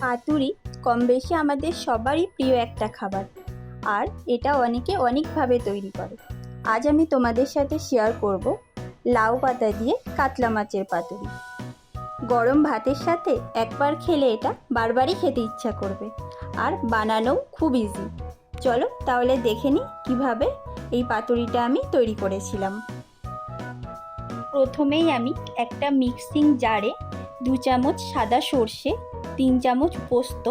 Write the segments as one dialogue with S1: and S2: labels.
S1: পাতুরি কম বেশি আমাদের সবারই প্রিয় একটা খাবার। আর এটা অনেকে অনেকভাবে তৈরি করে। আজ আমি তোমাদের সাথে শেয়ার করব লাউ পাতা দিয়ে কাতলা মাছের পাতুরি। গরম ভাতের সাথে একবার খেলে এটা বারবারই খেতে ইচ্ছা করবে। আর বানানোও খুব ইজি চলো তাহলে দেখে নিই কীভাবে এই পাতুরিটা আমি তৈরি করেছিলাম। প্রথমেই আমি একটা মিক্সিং জারে দু চামচ সাদা সর্ষে তিন চামচ পোস্ত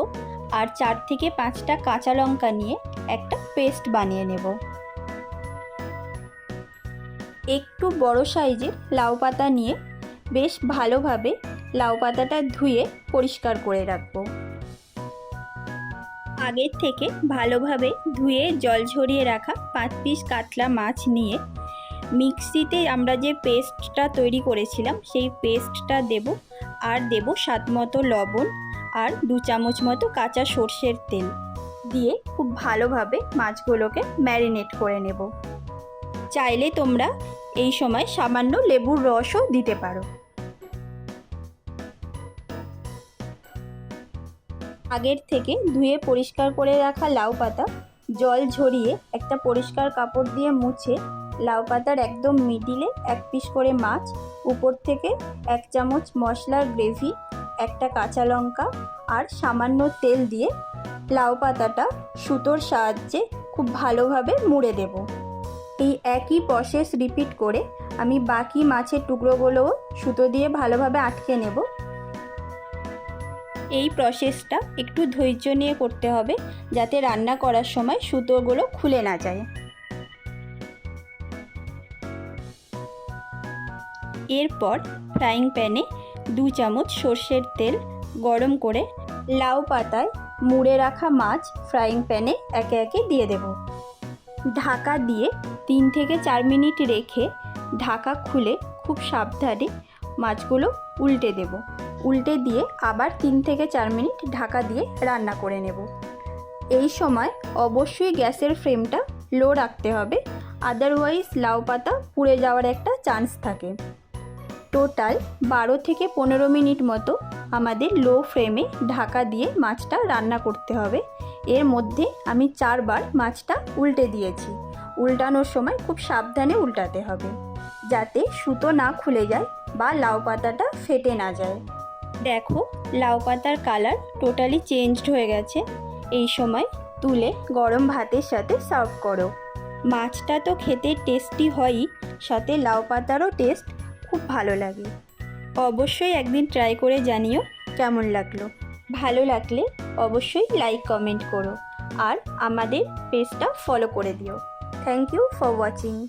S1: আর চার থেকে পাঁচটা কাঁচা লঙ্কা নিয়ে একটা পেস্ট বানিয়ে নেব। একটু বড় সাইজের লাউ পাতা নিয়ে বেশ ভালোভাবে লাউ পাতাটা ধুয়ে পরিষ্কার করে রাখব। আগের থেকে ভালোভাবে ধুয়ে জল ঝরিয়ে রাখা পাঁচ পিস কাতলা মাছ নিয়ে মিক্সিতে আমরা যে পেস্টটা তৈরি করেছিলাম, সেই পেস্টটা দেব আর দেব স্বাদ মতো লবণ আর দু চামচ মতো কাঁচা সর্ষের তেল দিয়ে খুব ভালোভাবে মাছগুলোকে ম্যারিনেট করে নেব। চাইলে তোমরা এই সময় সামান্য লেবুর রসও দিতে পারো। আগের থেকে ধুয়ে পরিষ্কার করে রাখা লাউ পাতা জল ঝরিয়ে একটা পরিষ্কার কাপড় দিয়ে মুছে লাউ পাতার একদম মিডিলে এক পিস করে মাছ উপর থেকে এক চামচ মশলার গ্রেভি একটা কাঁচা লঙ্কা আর সামান্য তেল দিয়ে লাউ পাতাটা সুতোর সাহায্যে খুব ভালোভাবে মুড়ে দেব। এই একই প্রসেস রিপিট করে আমি বাকি মাছের টুকরোগুলোও সুতো দিয়ে ভালোভাবে আটকে নেব। এই প্রসেসটা একটু ধৈর্য নিয়ে করতে হবে যাতে রান্না করার সময় সুতোগুলো খুলে না যায়। এরপর ফ্রাইং প্যানে দু চামচ সর্ষের তেল গরম করে লাউ পাতায় মুড়ে রাখা মাছ ফ্রাইং প্যানে একে একে দিয়ে দেব। ঢাকা দিয়ে তিন থেকে চার মিনিট রেখে ঢাকা খুলে খুব সাবধানে মাছগুলো উল্টে দেব। উল্টে দিয়ে আবার তিন থেকে চার মিনিট ঢাকা দিয়ে রান্না করে নেব। এই সময় অবশ্যই গ্যাসের ফ্লেমটা লো রাখতে হবে, আদারওয়াইজ লাউ পাতা পুড়ে যাওয়ার একটা চান্স থাকে। টোটাল বারো থেকে পনেরো মিনিট মতো আমাদের লো ফ্লেমে ঢাকা দিয়ে মাছটা রান্না করতে হবে। এর মধ্যে আমি চারবার মাছটা উল্টে দিয়েছি। উল্টানোর সময় খুব সাবধানে উল্টাতে হবে, যাতে সুতো না খুলে যায় বা লাউ পাতাটা ফেটে না যায়। দেখো, লাউ পাতার কালার টোটালি চেঞ্জড হয়ে গেছে। এই সময় তুলে গরম ভাতের সাথে সার্ভ করো। মাছটা তো খেতে টেস্টি হয়ই, সাথে লাউ পাতারও টেস্ট খুব ভালো লাগে। অবশ্যই একদিন ট্রাই করে জানিও কেমন লাগল। ভালো লাগলে অবশ্যই লাইক কমেন্ট করো। আর আমাদের পেজটা ফলো করে দিও। Thank you for watching